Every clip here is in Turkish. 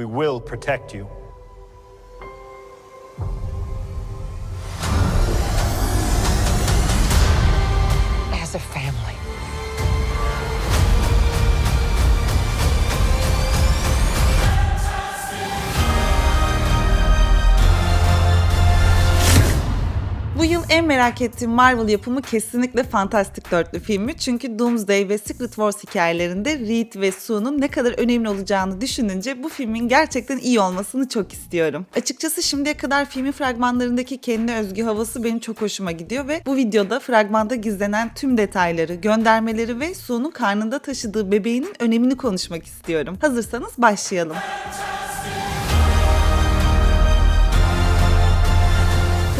We will protect you. Merak ettiğim Marvel yapımı kesinlikle Fantastic Dörtlü filmi. Çünkü Doomsday ve Secret Wars hikayelerinde Reed ve Sue'nun ne kadar önemli olacağını düşününce bu filmin gerçekten iyi olmasını çok istiyorum. Açıkçası şimdiye kadar filmin fragmanlarındaki kendine özgü havası benim çok hoşuma gidiyor ve bu videoda fragmanda gizlenen tüm detayları, göndermeleri ve Sue'nun karnında taşıdığı bebeğinin önemini konuşmak istiyorum. Hazırsanız başlayalım.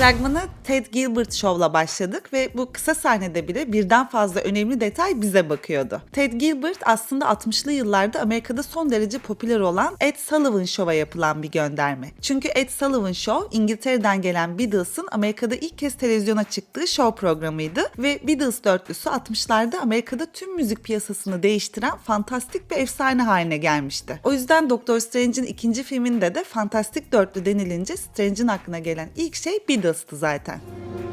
Fragmana Ted Gilbert Show'la başladık ve bu kısa sahnede bile birden fazla önemli detay bize bakıyordu. Ted Gilbert aslında 60'lı yıllarda Amerika'da son derece popüler olan Ed Sullivan Show'a yapılan bir gönderme. Çünkü Ed Sullivan Show İngiltere'den gelen Beatles'ın Amerika'da ilk kez televizyona çıktığı show programıydı ve Beatles dörtlüsü 60'larda Amerika'da tüm müzik piyasasını değiştiren fantastik bir efsane haline gelmişti. O yüzden Doctor Strange'in ikinci filminde de fantastik dörtlü denilince Strange'in aklına gelen ilk şey Beatles'tı zaten.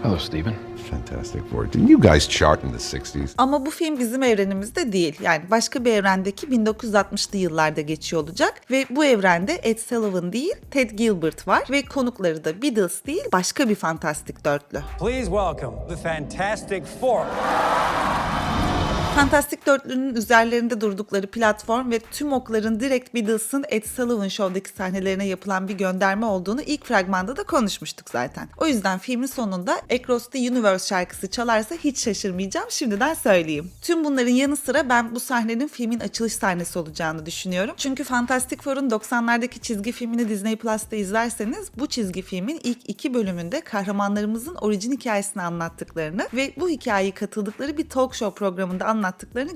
Hello, Stephen. Fantastic Four. Didn't you guys chart in the 60s? Ama bu film bizim evrenimizde değil. Yani başka bir evrendeki 1960'lı yıllarda geçiyor olacak ve bu evrende Ed Sullivan değil Ted Gilbert var ve konukları da Beatles değil başka bir fantastik dörtlü. Please welcome the Fantastic Four. Fantastik Dörtlü'nün üzerlerinde durdukları platform ve tüm okların direkt Beatles'ın Ed Sullivan Show'daki sahnelerine yapılan bir gönderme olduğunu ilk fragmanda da konuşmuştuk zaten. O yüzden filmin sonunda Across the Universe şarkısı çalarsa hiç şaşırmayacağım şimdiden söyleyeyim. Tüm bunların yanı sıra ben bu sahnenin filmin açılış sahnesi olacağını düşünüyorum. Çünkü Fantastic Four'un 90'lardaki çizgi filmini Disney Plus'ta izlerseniz bu çizgi filmin ilk iki bölümünde kahramanlarımızın orijin hikayesini anlattıklarını ve bu hikayeyi katıldıkları bir talk show programında anlattıklarını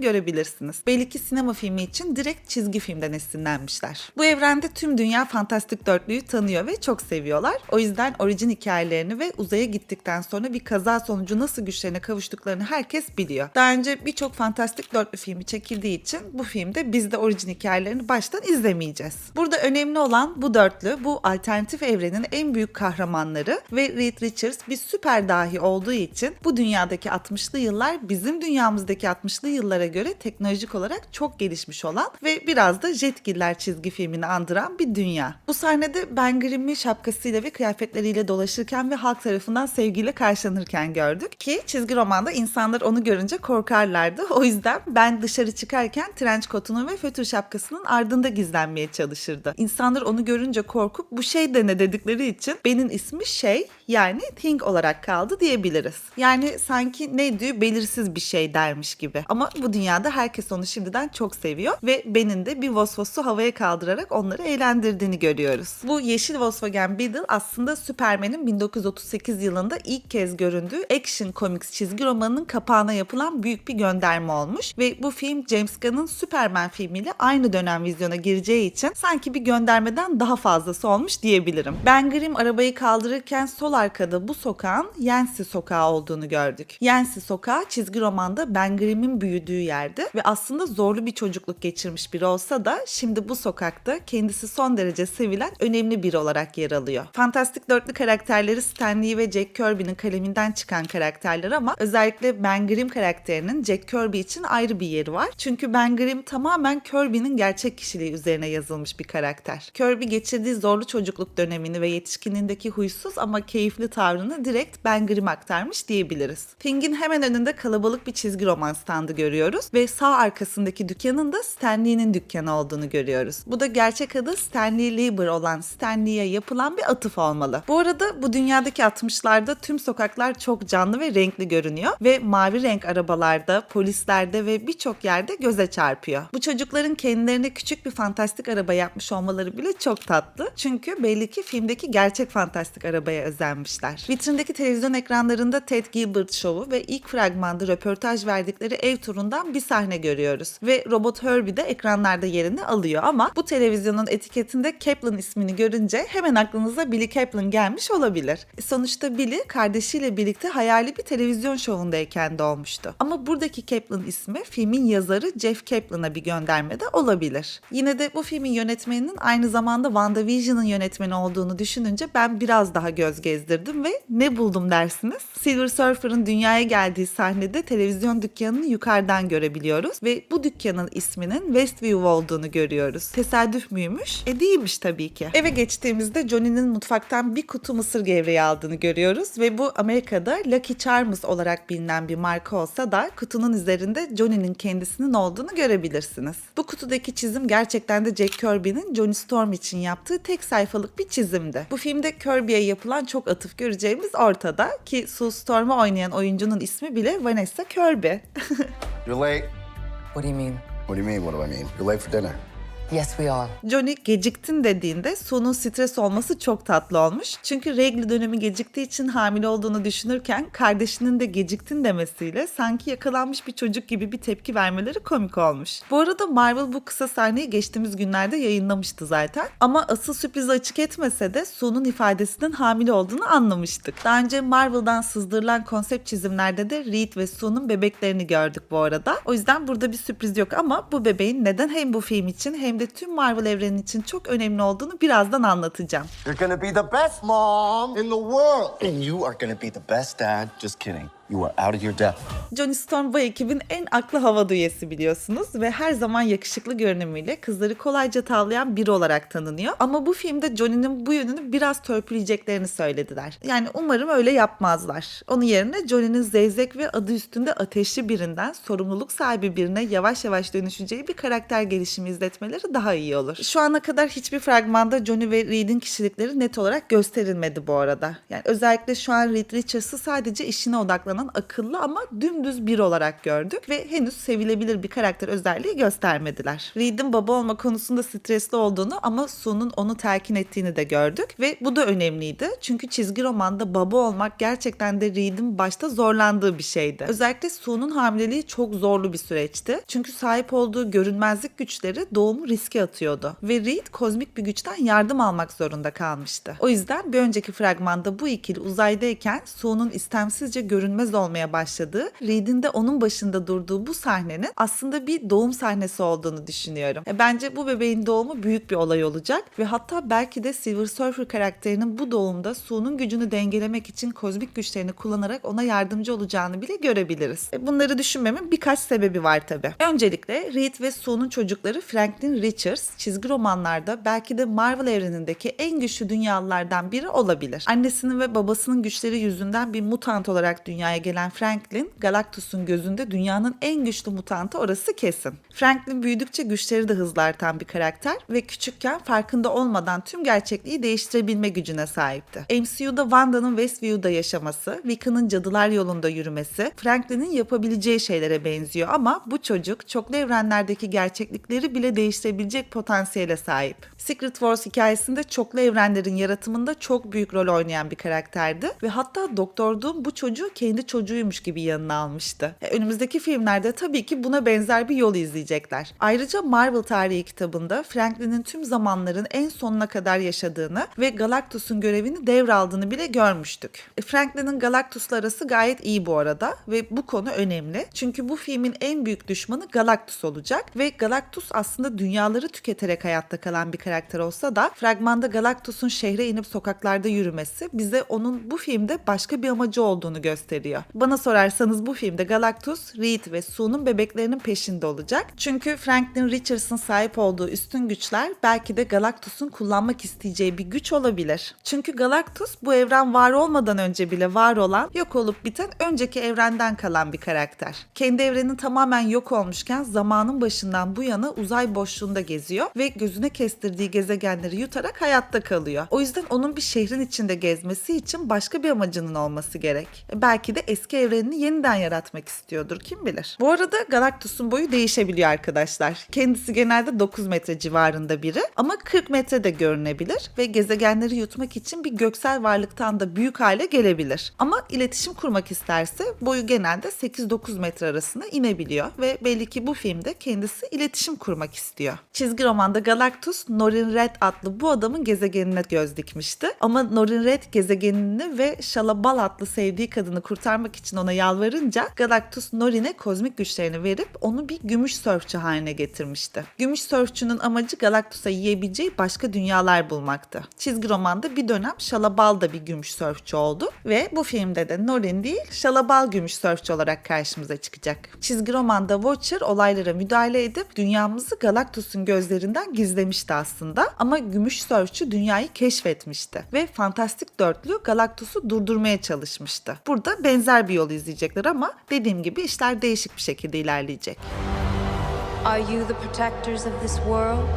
görebilirsiniz. Belli ki sinema filmi için direkt çizgi filmden esinlenmişler. Bu evrende tüm dünya Fantastik Dörtlüyü tanıyor ve çok seviyorlar. O yüzden orijin hikayelerini ve uzaya gittikten sonra bir kaza sonucu nasıl güçlerine kavuştuklarını herkes biliyor. Daha önce birçok Fantastik Dörtlü filmi çekildiği için bu filmde biz de orijin hikayelerini baştan izlemeyeceğiz. Burada önemli olan bu dörtlü, bu alternatif evrenin en büyük kahramanları ve Reed Richards bir süper dahi olduğu için bu dünyadaki 60'lı yıllar bizim dünyamızdaki 60'lı yıllara göre teknolojik olarak çok gelişmiş olan ve biraz da Jetgiller çizgi filmini andıran bir dünya. Bu sahnede Ben Grimm'i şapkasıyla ve kıyafetleriyle dolaşırken ve halk tarafından sevgiyle karşılanırken gördük ki çizgi romanda insanlar onu görünce korkarlardı. O yüzden Ben dışarı çıkarken trenç kotunun ve fötür şapkasının ardında gizlenmeye çalışırdı. İnsanlar onu görünce korkup bu şey de ne dedikleri için Ben'in ismi şey yani Thing olarak kaldı diyebiliriz. Yani sanki neydi belirsiz bir şey dermiş gibi. Ama bu dünyada herkes onu şimdiden çok seviyor ve Ben'in de bir Vosvos'u havaya kaldırarak onları eğlendirdiğini görüyoruz. Bu yeşil Volkswagen Beetle aslında Superman'in 1938 yılında ilk kez göründüğü Action Comics çizgi romanının kapağına yapılan büyük bir gönderme olmuş ve bu film James Gunn'ın Superman filmiyle aynı dönem vizyona gireceği için sanki bir göndermeden daha fazlası olmuş diyebilirim. Ben Grimm arabayı kaldırırken sol arkada bu sokağın Yancy sokağı olduğunu gördük. Yancy sokağı çizgi romanda Ben Grimm'in büyüdüğü yerdi ve aslında zorlu bir çocukluk geçirmiş biri olsa da şimdi bu sokakta kendisi son derece sevilen önemli biri olarak yer alıyor. Fantastik dörtlü karakterleri Stan Lee ve Jack Kirby'nin kaleminden çıkan karakterler ama özellikle Ben Grimm karakterinin Jack Kirby için ayrı bir yeri var. Çünkü Ben Grimm tamamen Kirby'nin gerçek kişiliği üzerine yazılmış bir karakter. Kirby geçirdiği zorlu çocukluk dönemini ve yetişkinliğindeki huysuz ama keyifli tavrını direkt Ben Grimm aktarmış diyebiliriz. Pink'in hemen önünde kalabalık bir çizgi roman standı görüyoruz ve sağ arkasındaki dükkanın da Stan Lee'nin dükkanı olduğunu görüyoruz. Bu da gerçek adı Stan Lee Lieber olan Stan Lee'ye yapılan bir atıf olmalı. Bu arada bu dünyadaki 60'larda tüm sokaklar çok canlı ve renkli görünüyor ve mavi renk arabalarda, polislerde ve birçok yerde göze çarpıyor. Bu çocukların kendilerine küçük bir fantastik araba yapmış olmaları bile çok tatlı. Çünkü belli ki filmdeki gerçek fantastik arabaya özenmişler üstlenmişler. Vitrindeki televizyon ekranlarında Ted Gilbert şovu ve ilk fragmanda röportaj verdikleri ev turundan bir sahne görüyoruz. Ve robot Herbie de ekranlarda yerini alıyor ama bu televizyonun etiketinde Kaplan ismini görünce hemen aklınıza Billy Kaplan gelmiş olabilir. E, Sonuçta Billy kardeşiyle birlikte hayali bir televizyon şovundayken doğmuştu. Ama buradaki Kaplan ismi filmin yazarı Jeff Kaplan'a bir gönderme de olabilir. Yine de bu filmin yönetmeninin aynı zamanda WandaVision'ın yönetmeni olduğunu düşününce ben biraz daha göz gezdirdim ve ne buldum dersiniz? Silver Surfer'ın dünyaya geldiği sahnede televizyon dükkanını yukarıdan görebiliyoruz ve bu dükkanın isminin Westview olduğunu görüyoruz. Tesadüf müymüş? E değilmiş tabii ki. Eve geçtiğimizde Johnny'nin mutfaktan bir kutu mısır gevreği aldığını görüyoruz ve bu Amerika'da Lucky Charms olarak bilinen bir marka olsa da kutunun üzerinde Johnny'nin kendisinin olduğunu görebilirsiniz. Bu kutudaki çizim gerçekten de Jack Kirby'nin Johnny Storm için yaptığı tek sayfalık bir çizimdi. Bu filmde Kirby'ye yapılan çok atıf göreceğimiz ortada ki Sue Storm'u oynayan oyuncunun ismi bile Vanessa Kirby. You're late. What do you mean? What do you mean, what do I mean? You're late for dinner. Yes, we are. Johnny geciktin dediğinde Sue'nun stres olması çok tatlı olmuş. Çünkü regl dönemi geciktiği için hamile olduğunu düşünürken kardeşinin de geciktin demesiyle sanki yakalanmış bir çocuk gibi bir tepki vermeleri komik olmuş. Bu arada Marvel bu kısa sahneyi geçtiğimiz günlerde yayınlamıştı zaten. Ama asıl sürprizi açık etmese de Sue'nun ifadesinin hamile olduğunu anlamıştık. Daha önce Marvel'dan sızdırılan konsept çizimlerde de Reed ve Sue'nun bebeklerini gördük bu arada. O yüzden burada bir sürpriz yok ama bu bebeğin neden hem bu film için hem de tüm Marvel evreni için çok önemli olduğunu birazdan anlatacağım. You're gonna be the best mom in the world. And you are gonna be the best dad. Just kidding. You are out of your depth. Johnny Storm bu ekibin en aklı havada üyesi biliyorsunuz ve her zaman yakışıklı görünümüyle kızları kolayca tavlayan biri olarak tanınıyor. Ama bu filmde Johnny'nin bu yönünü biraz törpüleyeceklerini söylediler. Yani umarım öyle yapmazlar. Onun yerine Johnny'nin zevzek ve adı üstünde ateşli birinden sorumluluk sahibi birine yavaş yavaş dönüşeceği bir karakter gelişimi izletmeleri daha iyi olur. Şu ana kadar hiçbir fragmanda Johnny ve Reed'in kişilikleri net olarak gösterilmedi bu arada. Yani özellikle şu an Reed Richards'ı sadece işine odaklanan akıllı ama dümdüz bir olarak gördük ve henüz sevilebilir bir karakter özelliği göstermediler. Reed'in baba olma konusunda stresli olduğunu ama Sue'nun onu telkin ettiğini de gördük ve bu da önemliydi. Çünkü çizgi romanda baba olmak gerçekten de Reed'in başta zorlandığı bir şeydi. Özellikle Sue'nun hamileliği çok zorlu bir süreçti. Çünkü sahip olduğu görünmezlik güçleri doğumu riske atıyordu. Ve Reed kozmik bir güçten yardım almak zorunda kalmıştı. O yüzden bir önceki fragmanda bu ikili uzaydayken Sue'nun istemsizce görünmez olmaya başladığı, Reed'in de onun başında durduğu bu sahnenin aslında bir doğum sahnesi olduğunu düşünüyorum. E, Bence bu bebeğin doğumu büyük bir olay olacak ve hatta belki de Silver Surfer karakterinin bu doğumda Sue'nun gücünü dengelemek için kozmik güçlerini kullanarak ona yardımcı olacağını bile görebiliriz. E, Bunları düşünmemin birkaç sebebi var tabi. Öncelikle Reed ve Sue'nun çocukları Franklin Richards çizgi romanlarda belki de Marvel evrenindeki en güçlü dünyalılardan biri olabilir. Annesinin ve babasının güçleri yüzünden bir mutant olarak dünyaya gelen Franklin, Galactus'un gözünde dünyanın en güçlü mutantı orası kesin. Franklin büyüdükçe güçleri de hızla artan bir karakter ve küçükken farkında olmadan tüm gerçekliği değiştirebilme gücüne sahipti. MCU'da Wanda'nın Westview'da yaşaması, Wicca'nın cadılar yolunda yürümesi, Franklin'in yapabileceği şeylere benziyor ama bu çocuk çoklu evrenlerdeki gerçeklikleri bile değiştirebilecek potansiyele sahip. Secret Wars hikayesinde çoklu evrenlerin yaratımında çok büyük rol oynayan bir karakterdi ve hatta Doktor Doom bu çocuğu kendi çocuğuymuş gibi yanına almıştı. E, önümüzdeki filmlerde tabii ki buna benzer bir yol izleyecekler. Ayrıca Marvel tarihi kitabında Franklin'in tüm zamanların en sonuna kadar yaşadığını ve Galactus'un görevini devraldığını bile görmüştük. E, Franklin'in Galactus'la arası gayet iyi bu arada ve bu konu önemli. Çünkü bu filmin en büyük düşmanı Galactus olacak ve Galactus aslında dünyaları tüketerek hayatta kalan bir karakter olsa da fragmanda Galactus'un şehre inip sokaklarda yürümesi bize onun bu filmde başka bir amacı olduğunu gösteriyor. Bana sorarsanız bu filmde Galactus, Reed ve Sue'nun bebeklerinin peşinde olacak. Çünkü Franklin Richards'ın sahip olduğu üstün güçler belki de Galactus'un kullanmak isteyeceği bir güç olabilir. Çünkü Galactus bu evren var olmadan önce bile var olan, yok olup biten önceki evrenden kalan bir karakter. Kendi evrenin tamamen yok olmuşken zamanın başından bu yana uzay boşluğunda geziyor ve gözüne kestirdiği gezegenleri yutarak hayatta kalıyor. O yüzden onun bir şehrin içinde gezmesi için başka bir amacının olması gerek. Belki de eski evrenini yeniden yaratmak istiyordur kim bilir. Bu arada Galactus'un boyu değişebiliyor arkadaşlar. Kendisi genelde 9 metre civarında biri ama 40 metre de görünebilir ve gezegenleri yutmak için bir göksel varlıktan da büyük hale gelebilir. Ama iletişim kurmak isterse boyu genelde 8-9 metre arasında inebiliyor ve belli ki bu filmde kendisi iletişim kurmak istiyor. Çizgi romanda Galactus, Norin Red adlı bu adamın gezegenine göz dikmişti. Ama Norin Red gezegenini ve Şalabal adlı sevdiği kadını kurtarmak için ona yalvarınca Galactus Norin'e kozmik güçlerini verip onu bir gümüş sörfçü haline getirmişti. Gümüş sörfçünün amacı Galactus'a yiyebileceği başka dünyalar bulmaktı. Çizgi romanda bir dönem Şalabal da bir gümüş sörfçü oldu ve bu filmde de Norin değil Şalabal gümüş sörfçü olarak karşımıza çıkacak. Çizgi romanda Watcher olaylara müdahale edip dünyamızı Galactus'un gözlerinden gizlemişti aslında ama gümüş sörfçü dünyayı keşfetmişti ve Fantastik Dörtlü Galactus'u durdurmaya çalışmıştı. Burada benzer bir yol izleyecekler ama dediğim gibi işler değişik bir şekilde ilerleyecek. Are you the protectors of this world?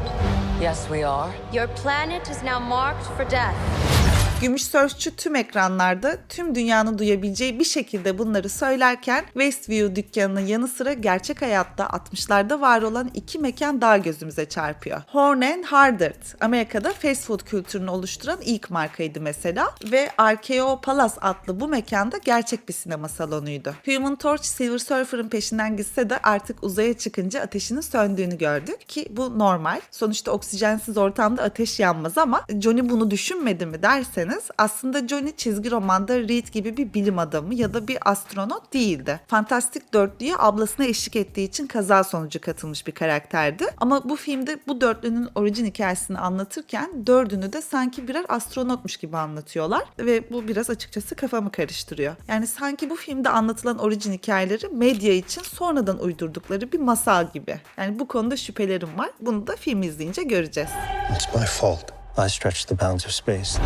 Yes, we are. Your planet is now marked for death. Gümüş Sörfçü tüm ekranlarda tüm dünyanın duyabileceği bir şekilde bunları söylerken Westview dükkanının yanı sıra gerçek hayatta 60'larda var olan iki mekan daha gözümüze çarpıyor. Horn and Hardert, Amerika'da fast food kültürünü oluşturan ilk markaydı mesela ve RKO Palace adlı bu mekanda gerçek bir sinema salonuydu. Human Torch Silver Surfer'ın peşinden gitse de artık uzaya çıkınca ateşinin söndüğünü gördük ki bu normal. Sonuçta oksijensiz ortamda ateş yanmaz ama Johnny bunu düşünmedi mi derseniz aslında Johnny çizgi romanda Reed gibi bir bilim adamı ya da bir astronot değildi. Fantastik Dörtlü'ye ablasına eşlik ettiği için kaza sonucu katılmış bir karakterdi. Ama bu filmde bu dörtlünün orijin hikayesini anlatırken dördünü de sanki birer astronotmuş gibi anlatıyorlar ve bu biraz açıkçası kafamı karıştırıyor. Yani sanki bu filmde anlatılan orijin hikayeleri medya için sonradan uydurdukları bir masal gibi. Yani bu konuda şüphelerim var. Bunu da film izleyince göreceğiz. It's my fault. I stretched the bounds of space.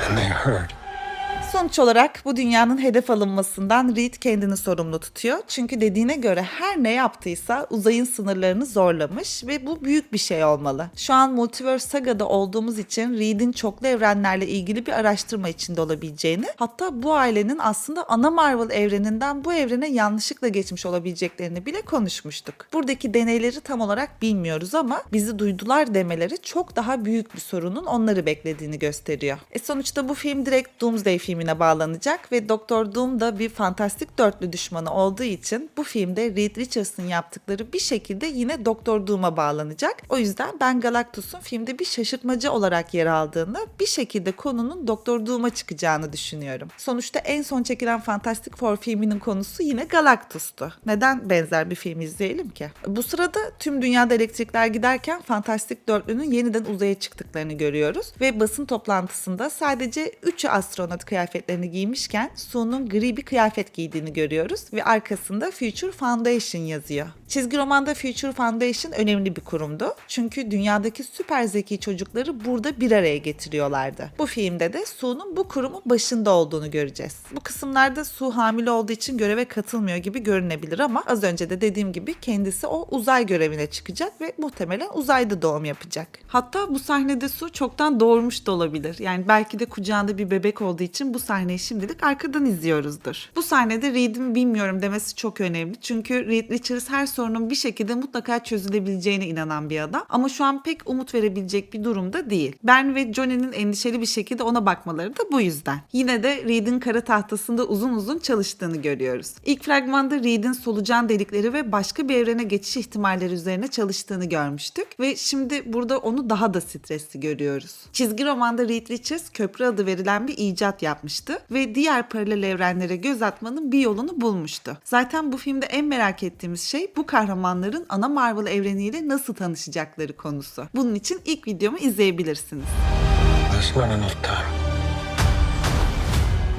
And they hurt. Sonuç olarak bu dünyanın hedef alınmasından Reed kendini sorumlu tutuyor. Çünkü dediğine göre her ne yaptıysa uzayın sınırlarını zorlamış ve bu büyük bir şey olmalı. Şu an Multiverse Saga'da olduğumuz için Reed'in çoklu evrenlerle ilgili bir araştırma içinde olabileceğini, hatta bu ailenin aslında ana Marvel evreninden bu evrene yanlışlıkla geçmiş olabileceklerini bile konuşmuştuk. Buradaki deneyleri tam olarak bilmiyoruz ama bizi duydular demeleri çok daha büyük bir sorunun onları beklediğini gösteriyor. E sonuçta bu film direkt Doomsday filmine bağlanacak ve Doktor Doom da bir fantastik dörtlü düşmanı olduğu için bu filmde Reed Richards'ın yaptıkları bir şekilde yine Doktor Doom'a bağlanacak. O yüzden ben Galactus'un filmde bir şaşırtmacı olarak yer aldığını, bir şekilde konunun Doktor Doom'a çıkacağını düşünüyorum. Sonuçta en son çekilen Fantastic Four filminin konusu yine Galactus'tu. Neden benzer bir film izleyelim ki? Bu sırada tüm dünyada elektrikler giderken Fantastik Dörtlü'nün yeniden uzaya çıktıklarını görüyoruz ve basın toplantısında sadece 3'ü astronot kıyafetlerini giymişken Sue'nun gri bir kıyafet giydiğini görüyoruz ve arkasında Future Foundation yazıyor. Çizgi romanda Future Foundation önemli bir kurumdu. Çünkü dünyadaki süper zeki çocukları burada bir araya getiriyorlardı. Bu filmde de Sue'nun bu kurumun başında olduğunu göreceğiz. Bu kısımlarda Sue hamile olduğu için göreve katılmıyor gibi görünebilir ama az önce de dediğim gibi kendisi o uzay görevine çıkacak ve muhtemelen uzayda doğum yapacak. Hatta bu sahnede Sue çoktan doğurmuş da olabilir. Yani belki de kucağında bir bebek olduğu için bu sahneyi şimdilik arkadan izliyoruzdur. Bu sahnede Reed'in bilmiyorum demesi çok önemli. Çünkü Reed Richards her sorunun bir şekilde mutlaka çözülebileceğine inanan bir adam. Ama şu an pek umut verebilecek bir durumda değil. Ben ve Johnny'nin endişeli bir şekilde ona bakmaları da bu yüzden. Yine de Reed'in kara tahtasında uzun uzun çalıştığını görüyoruz. İlk fragmanda Reed'in solucan delikleri ve başka bir evrene geçiş ihtimalleri üzerine çalıştığını görmüştük ve şimdi burada onu daha da stresli görüyoruz. Çizgi romanda Reed Richards köprü adı verilen bir icat yapmıştı ve diğer paralel evrenlere göz atmanın bir yolunu bulmuştu. Zaten bu filmde en merak ettiğimiz şey bu kahramanların ana Marvel evreniyle nasıl tanışacakları konusu. Bunun için ilk videomu izleyebilirsiniz. There's not enough time.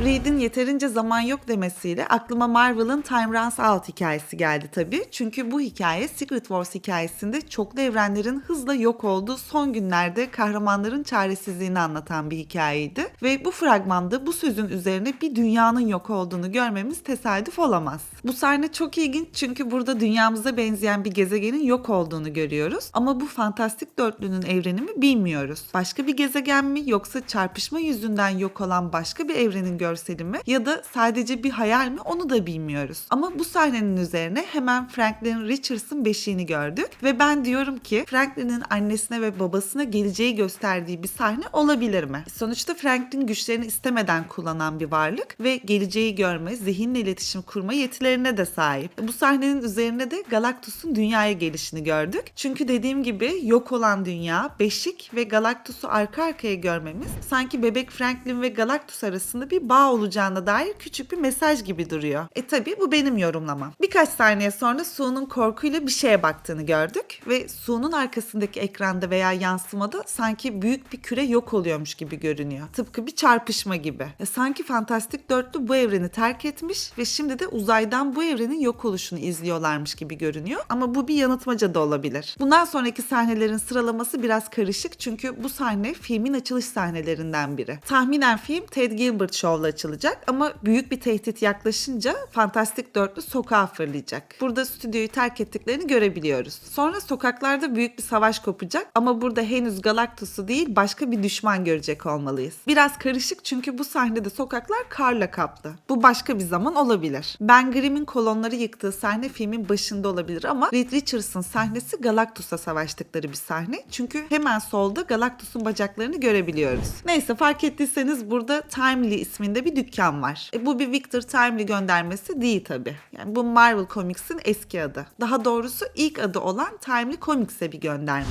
Reed'in yeterince zaman yok demesiyle aklıma Marvel'ın Time Runs Out hikayesi geldi tabii. Çünkü bu hikaye Secret Wars hikayesinde çoklu evrenlerin hızla yok olduğu son günlerde kahramanların çaresizliğini anlatan bir hikayeydi. Ve bu fragmanda bu sözün üzerine bir dünyanın yok olduğunu görmemiz tesadüf olamaz. Bu sahne çok ilginç çünkü burada dünyamıza benzeyen bir gezegenin yok olduğunu görüyoruz. Ama bu fantastik dörtlünün evreni mi bilmiyoruz. Başka bir gezegen mi yoksa çarpışma yüzünden yok olan başka bir evrenin görseli ya da sadece bir hayal mi onu da bilmiyoruz. Ama bu sahnenin üzerine hemen Franklin Richards'ın beşiğini gördük ve ben diyorum ki Franklin'in annesine ve babasına geleceği gösterdiği bir sahne olabilir mi? Sonuçta Franklin güçlerini istemeden kullanan bir varlık ve geleceği görme, zihinle iletişim kurma yetilerine de sahip. Bu sahnenin üzerine de Galactus'un dünyaya gelişini gördük. Çünkü dediğim gibi yok olan dünya, beşik ve Galactus'u arka arkaya görmemiz sanki bebek Franklin ve Galactus arasında bir bağ olacağına dair küçük bir mesaj gibi duruyor. E tabi bu benim yorumlamam. Birkaç saniye sonra Sue'nun korkuyla bir şeye baktığını gördük ve Sue'nun arkasındaki ekranda veya yansımada sanki büyük bir küre yok oluyormuş gibi görünüyor. Tıpkı bir çarpışma gibi. E sanki Fantastik Dörtlü bu evreni terk etmiş ve şimdi de uzaydan bu evrenin yok oluşunu izliyorlarmış gibi görünüyor. Ama bu bir yanıltmaca da olabilir. Bundan sonraki sahnelerin sıralaması biraz karışık çünkü bu sahne filmin açılış sahnelerinden biri. Tahminen film Ted Gilbert Show'la açılacak ama büyük bir tehdit yaklaşınca Fantastik Dörtlü sokağa fırlayacak. Burada stüdyoyu terk ettiklerini görebiliyoruz. Sonra sokaklarda büyük bir savaş kopacak ama burada henüz Galactus'u değil başka bir düşman görecek olmalıyız. Biraz karışık çünkü bu sahnede sokaklar karla kaplı. Bu başka bir zaman olabilir. Ben Grimm'in kolonları yıktığı sahne filmin başında olabilir ama Reed Richards'ın sahnesi Galactus'a savaştıkları bir sahne. Çünkü hemen solda Galactus'un bacaklarını görebiliyoruz. Neyse fark ettiyseniz burada Timely isminde bir dükkan var. E, bu bir Victor Timely göndermesi değil tabi. Yani bu Marvel Comics'in eski adı. Daha doğrusu ilk adı olan Timely Comics'e bir gönderme.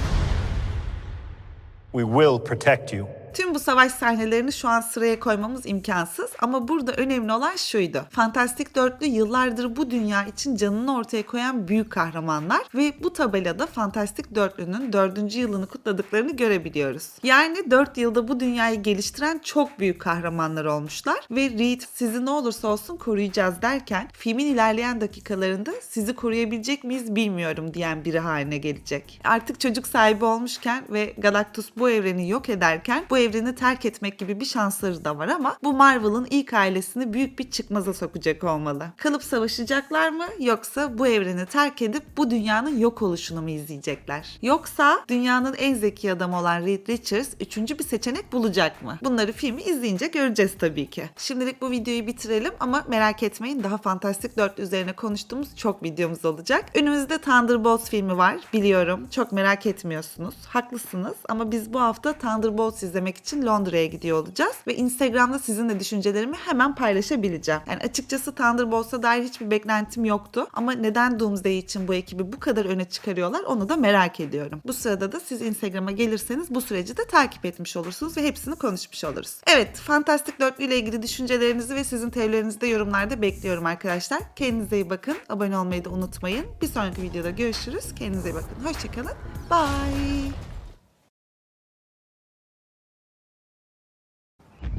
We will protect you. Tüm bu savaş sahnelerini şu an sıraya koymamız imkansız ama burada önemli olan şuydu. Fantastik Dörtlü yıllardır bu dünya için canını ortaya koyan büyük kahramanlar ve bu tabelada Fantastik Dörtlü'nün dördüncü yılını kutladıklarını görebiliyoruz. Yani dört yılda bu dünyayı geliştiren çok büyük kahramanlar olmuşlar ve Reed sizi ne olursa olsun koruyacağız derken filmin ilerleyen dakikalarında sizi koruyabilecek miyiz bilmiyorum diyen biri haline gelecek. Artık çocuk sahibi olmuşken ve Galactus bu evreni yok ederken bu evreni terk etmek gibi bir şansları da var ama bu Marvel'ın ilk ailesini büyük bir çıkmaza sokacak olmalı. Kalıp savaşacaklar mı yoksa bu evreni terk edip bu dünyanın yok oluşunu mu izleyecekler? Yoksa dünyanın en zeki adamı olan Reed Richards üçüncü bir seçenek bulacak mı? Bunları filmi izleyince göreceğiz tabii ki. Şimdilik bu videoyu bitirelim ama merak etmeyin daha Fantastik 4 üzerine konuştuğumuz çok videomuz olacak. Önümüzde Thunderbolts filmi var biliyorum. Çok merak etmiyorsunuz. Haklısınız ama biz bu hafta Thunderbolts izlemek için Londra'ya gidiyor olacağız ve Instagram'da sizinle düşüncelerimi hemen paylaşabileceğim. Yani açıkçası Thunderbolts'a dair hiçbir beklentim yoktu ama neden Doomsday için bu ekibi bu kadar öne çıkarıyorlar onu da merak ediyorum. Bu sırada da siz Instagram'a gelirseniz bu süreci de takip etmiş olursunuz ve hepsini konuşmuş oluruz. Evet, Fantastik Dörtlü ile ilgili düşüncelerinizi ve sizin teorilerinizi de yorumlarda bekliyorum arkadaşlar. Kendinize iyi bakın. Abone olmayı da unutmayın. Bir sonraki videoda görüşürüz. Kendinize iyi bakın. Hoşçakalın. Bye.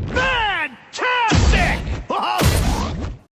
No!